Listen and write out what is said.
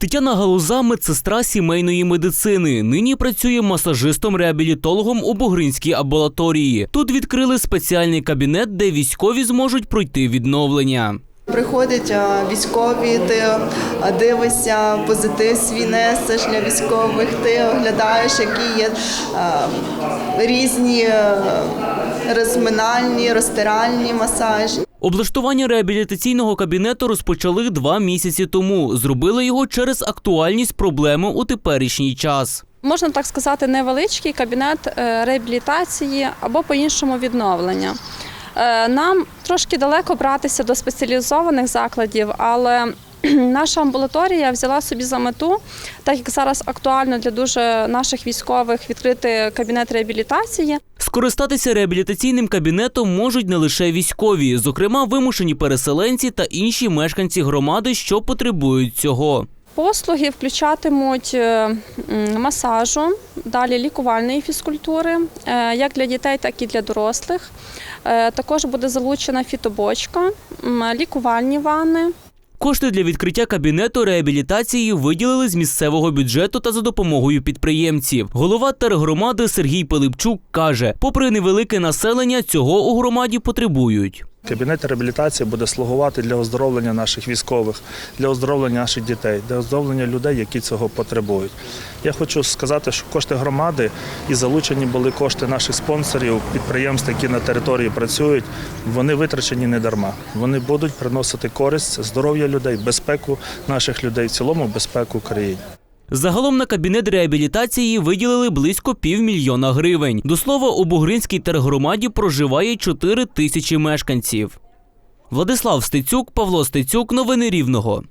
Тетяна Галуза, медсестра сімейної медицини. Нині працює масажистом-реабілітологом у Бугринській амбулаторії. Тут відкрили спеціальний кабінет, де військові зможуть пройти відновлення. Приходять військові, ти дивишся, позитив свій несеш для військових, ти оглядаєш, які є різні розминальні, розтиральні масажі. Облаштування реабілітаційного кабінету розпочали два місяці тому. Зробили його через актуальність проблеми у теперішній час. можна так сказати, невеличкий кабінет е, реабілітації або по-іншому відновлення. Е, Нам трошки далеко братися до спеціалізованих закладів, але наша амбулаторія взяла собі за мету, так як зараз актуально для дуже наших військових відкрити кабінет реабілітації. Скористатися реабілітаційним кабінетом можуть не лише військові, зокрема вимушені переселенці та інші мешканці громади, що потребують цього. Послуги включатимуть е, масажу, далі лікувальної фізкультури, е, як для дітей, так і для дорослих. Е, Також буде залучена фітобочка, лікувальні ванни. Кошти для відкриття кабінету реабілітації виділили з місцевого бюджету та за допомогою підприємців. Голова тергромади Сергій Пилипчук каже: попри невелике населення, цього у громаді потребують. Кабінет реабілітації буде слугувати для оздоровлення наших військових, для оздоровлення наших дітей, для оздоровлення людей, які цього потребують. Я хочу сказати, що кошти громади і залучені були кошти наших спонсорів, підприємств, які на території працюють. Вони витрачені не дарма. Вони будуть приносити користь здоров'я людей, безпеку наших людей, в цілому безпеку країні. Загалом на кабінет реабілітації виділили близько півмільйона гривень. До слова, у Бугринській тергромаді проживає 4 тисячі мешканців. Владислав Стецюк, Павло Стецюк, новини Рівного.